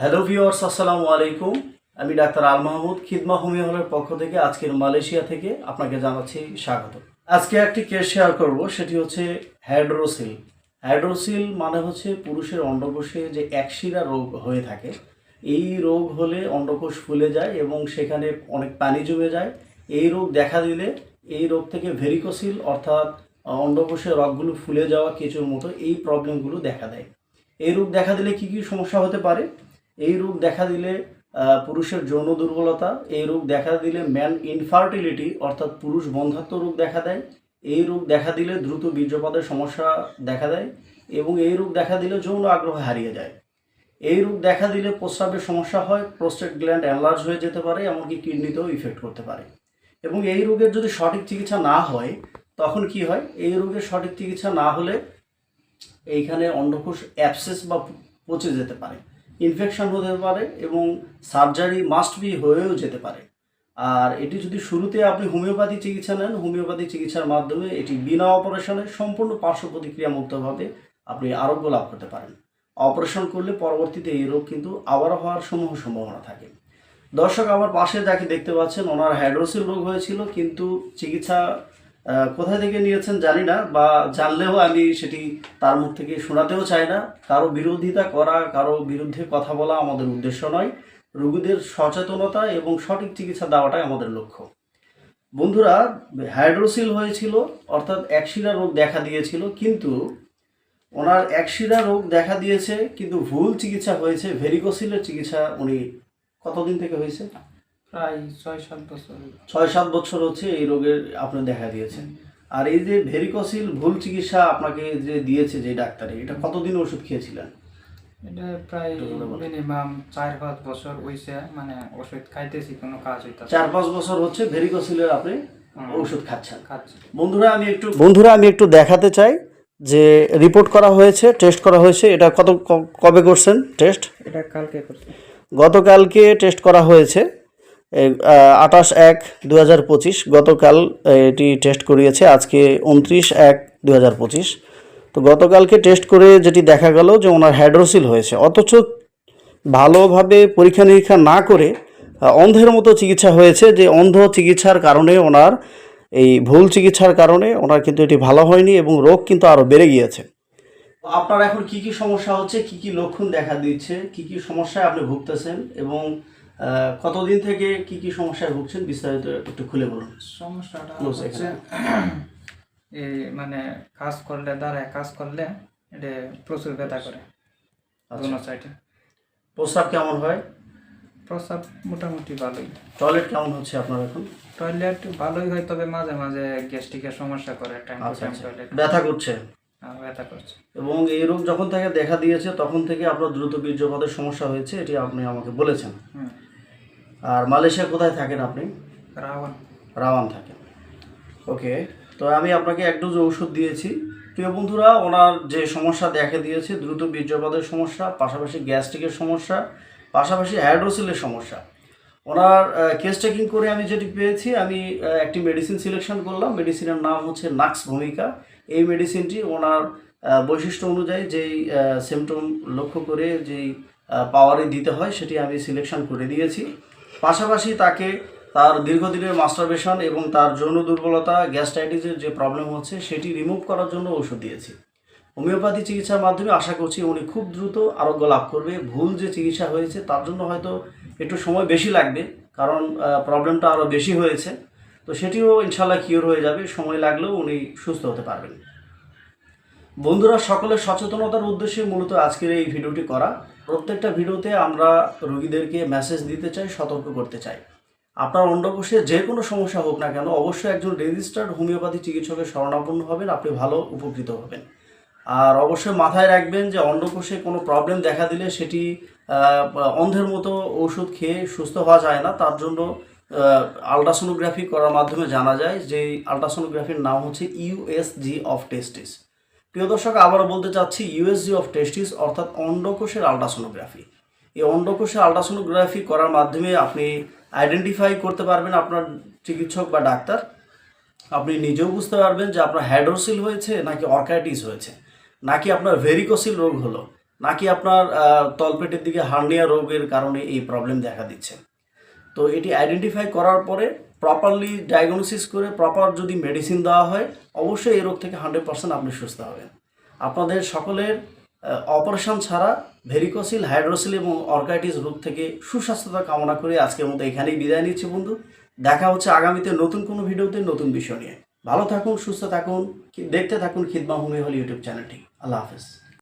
Hello viewers আসসালামু আলাইকুম। আমি ডাক্তার আল মাহমুদ, খিদমা হোমিও হলের পক্ষ থেকে আজকের মালয়েশিয়া থেকে আপনাকে জানাচ্ছি স্বাগত। আজকে একটি কেস শেয়ার করব, সেটি হচ্ছে হ্যাড্রোসিল হ্যাড্রোসিল মানে হচ্ছে পুরুষের অন্ডকোষে যে একশিরা রোগ হয়ে থাকে। এই রোগ হলে অন্ডকোষ ফুলে যায় এবং সেখানে অনেক পানি জমে যায়। এই রোগ দেখা দিলে এই রোগ থেকে ভেরিকোসিল অর্থাৎ অন্ডকোষের রগগুলো ফুলে যাওয়া কিছুর মতো এই প্রবলেমগুলো দেখা দেয়। এই রোগ দেখা দিলে কি কি সমস্যা হতে পারে? এই রোগ দেখা দিলে পুরুষের যৌন দুর্বলতা, এই রোগ দেখা দিলে ম্যান ইনফার্টিলিটি, অর্থাৎ পুরুষ বন্ধাত্ম রোগ দেখা দেয়। এই রোগ দেখা দিলে দ্রুত বীর্যপাতের সমস্যা দেখা দেয় এবং এই রোগ দেখা দিলে যৌন আগ্রহ হারিয়ে যায়। এই রোগ দেখা দিলে প্রস্রাবের সমস্যা হয়, প্রোস্টেট গ্ল্যান্ড অ্যালার্জ হয়ে যেতে পারে, এমনকি কিডনিতেও ইফেক্ট করতে পারে। এবং এই রোগের যদি সঠিক চিকিৎসা না হয়, তখন কি হয়? এই রোগের সঠিক চিকিৎসা না হলে এইখানে অন্ডকোষ অ্যাপসেস বা পচে যেতে পারে। ইনফেকশন হতে পারে এবং সার্জারি মাস্ট বি হয়েও যেতে পারে। আর এটি যদি শুরুতে আপনি হোমিওপ্যাথি চিকিৎসা নেন হোমিওপ্যাথি চিকিৎসার মাধ্যমে এটি বিনা অপারেশনে সম্পূর্ণ পার্শ্ব প্রতিক্রিয়া মুক্তভাবে আপনি আরোগ্য লাভ করতে পারেন। অপারেশন করলে পরবর্তীতে এই রোগ কিন্তু আবারও হওয়ার সমূহ সম্ভাবনা থাকে। দর্শক, আমার পাশে যাকে দেখতে পাচ্ছেন, ওনার হাইড্রোসিল রোগ হয়েছিল, কিন্তু চিকিৎসা কোথায় থেকে নিয়েছেন জানি না, বা জানলেও আমি সেটি তার মুখ থেকে শোনাতেও চাই না। কারও বিরোধিতা করা, কারও বিরুদ্ধে কথা বলা আমাদের উদ্দেশ্য নয়। রোগীদের সচেতনতা এবং সঠিক চিকিৎসা দেওয়াটাই আমাদের লক্ষ্য। বন্ধুরা, হাইড্রোসিল হয়েছিল, অর্থাৎ একশিরা রোগ দেখা দিয়েছিল, কিন্তু ওনার একশিরা রোগ দেখা দিয়েছে, কিন্তু ভুল চিকিৎসা হয়েছে, ভেরিকোসিলের চিকিৎসা উনি কতদিন থেকে হয়েছে? প্রায় ছয় সাত বছর। ছয় সাত বছর হচ্ছে এই রোগের আপনি দেখা দিয়েছেন আর এই যে ভেরিকোসিল ভুল চিকিৎসা আপনাকে যে দিয়েছে যে ডাক্তারে এটা কতদিন ওষুধ খেয়েছিলেন? এটা প্রায় মিনিমাম চার পাঁচ বছর হইছে মানে ওষুধ খাইতেছি কোনো কাজ হইতাছে চার পাঁচ বছর হচ্ছে ভেরিকোসিলের আপনি ওষুধ খাচ্ছেন। খাচ্ছি। বন্ধুরা আমি একটু বন্ধুরা আমি একটু দেখাতে চাই যে রিপোর্ট করা হয়েছে টেস্ট করা হয়েছে এটা কত ক- কবে করছেন টেস্ট এটা কালকে করছি। গতকালকে টেস্ট করা হয়েছে। আঠাশ এক দু হাজার পঁচিশ, গতকাল এটি টেস্ট করিয়েছে, আজকে উনত্রিশ এক দু হাজার পঁচিশ। তো গতকালকে টেস্ট করে যেটি দেখা গেল যে ওনার হাইড্রোসিল হয়েছে, অথচ ভালোভাবে পরীক্ষা নিরীক্ষা না করে অন্ধের মতো চিকিৎসা হয়েছে যে অন্ধ চিকিৎসার কারণে ওনার, এই ভুল চিকিৎসার কারণে ওনার কিন্তু এটি ভালো হয়নি এবং রোগ কিন্তু আরও বেড়ে গিয়েছে। আপনার এখন কি কি সমস্যা হচ্ছে, কি কি লক্ষণ দেখা দিচ্ছে, কি কি সমস্যায় আপনি ভুগতেছেন এবং কতদিন থেকে কি কি সমস্যায় ভুগছেন বিস্তারিত একটু খুলে বলুন। সমস্যাটা হচ্ছে এই মানে কাজ করলে দাঁড়ায় কাজ করলে এটা প্রচুর ব্যথা করে আচ্ছা। দোনো সাইডে প্রস্রাব কেমন হয়? প্রস্রাব মোটামুটি ভালোই। টয়লেট কেমন হচ্ছে আপনার এখন? টয়লেট ভালোই হয় তবে মাঝে মাঝে গ্যাস্ট্রিকের সমস্যা করে টাইম টু আচ্ছা। টাইম আচ্ছা টয়লেট ব্যথা করছে? ব্যথা করছে। এবং এই রোগ যখন থেকে দেখা দিয়েছে তখন থেকে আপনার দ্রুত বীর্যপাতের সমস্যা হয়েছে এটি আপনি আমাকে বলেছেন। হুম। আর মালয়েশিয়া কোথায় থাকেন আপনি? রাওয়ান। রাওয়ান থাকেন। ওকে তো আমি আপনাকে এক ডোজ ওষুধ দিয়েছি। প্রিয় বন্ধুরা ওনার যে সমস্যা দেখা দিয়েছে দ্রুত বীর্যপাতের সমস্যা পাশাপাশি গ্যাস্ট্রিকের সমস্যা পাশাপাশি হাইড্রোসিলের সমস্যা। ওনার কেস টেকিং করে আমি যেটি পেয়েছি আমি একটি মেডিসিন সিলেকশন করলাম। মেডিসিনের নাম হচ্ছে নাক্স ভূমিকা। এই মেডিসিনটি ওনার বৈশিষ্ট্য অনুযায়ী যেই সিমটম লক্ষ্য করে যেই পাওয়ারে দিতে হয় সেটি আমি সিলেকশন করে দিয়েছি। পাশাপাশি তাকে তার দীর্ঘদিনের মাস্টারবেশন এবং তার যৌন দুর্বলতা গ্যাস্ট্রাইটিসের যে প্রবলেম হচ্ছে, সেটি রিমুভ করার জন্য ওষুধ দিয়েছি। হোমিওপ্যাথি চিকিৎসার মাধ্যমে আশা করছি উনি খুব দ্রুত আরোগ্য লাভ করবে। ভুল যে চিকিৎসা হয়েছে, তার জন্য হয়তো একটু সময় বেশি লাগবে, কারণ প্রবলেমটা আরও বেশি হয়েছে। তো সেটিও ইনশাল্লাহ কিওর হয়ে যাবে। সময় লাগলেও উনি সুস্থ হতে পারবেন। বন্ধুরা, সকলের সচেতনতার উদ্দেশ্যে মূলত আজকের এই ভিডিওটি করা। প্রত্যেকটা ভিডিওতে আমরা রোগীদেরকে মেসেজ দিতে চাই, সতর্ক করতে চাই। আপনার অন্ডকোষে যে কোনো সমস্যা হোক না কেন, অবশ্যই একজন রেজিস্টার্ড হোমিওপ্যাথি চিকিৎসকের শরণাপন্ন হবেন, আপনি ভালো উপকৃত হবেন। আর অবশ্যই মাথায় রাখবেন যে অন্ডকোষে কোনো প্রবলেম দেখা দিলে সেটি অন্ধের মতো ওষুধ খেয়ে সুস্থ হওয়া যায় না। তার জন্য আলট্রাসোনোগ্রাফি করার মাধ্যমে জানা যায় যে আলট্রাসোনোগ্রাফির নাম হচ্ছে ইউএসজি অফ টেস্টিস প্রিয় দর্শক, আবারও বলতে চাচ্ছি ইউএসজি অফ টেস্টিস অর্থাৎ অন্ডকোষের আলট্রাসোনোগ্রাফি এই অন্ডকোষের আলট্রাসোনোগ্রাফি করার মাধ্যমে আপনি আইডেন্টিফাই করতে পারবেন আপনার চিকিৎসক বা ডাক্তার। আপনি নিজেও বুঝতে পারবেন যে আপনার হ্যাড্রোসিল হয়েছে নাকি অর্কাইটিস হয়েছে, নাকি আপনার ভেরিকোসিল রোগ হলো, নাকি আপনার তলপেটের দিকে হার্নিয়া রোগের কারণে এই প্রবলেম দেখা দিচ্ছে। তো এটি আইডেন্টিফাই করার পরে প্রপারলি ডায়াগনোসিস করে প্রপার যদি মেডিসিন দেওয়া হয়, অবশ্যই এই রোগ থেকে হান্ড্রেড পার্সেন্ট আপনি সুস্থ হবেন। আপনাদের সকলের অপারেশন ছাড়া ভেরিকোসিল হাইড্রোসিল এবং অর্কাইটিস রোগ থেকে সুস্বাস্থ্যতা কামনা করে আজকের মতো এখানেই বিদায় নিচ্ছি বন্ধু। দেখা হচ্ছে আগামীতে নতুন কোনো ভিডিওতে, নতুন বিষয় নিয়ে। ভালো থাকুন, সুস্থ থাকুন, দেখতে থাকুন খিদমা হোমি হল ইউটিউব চ্যানেলটি। আল্লাহ হাফেজ।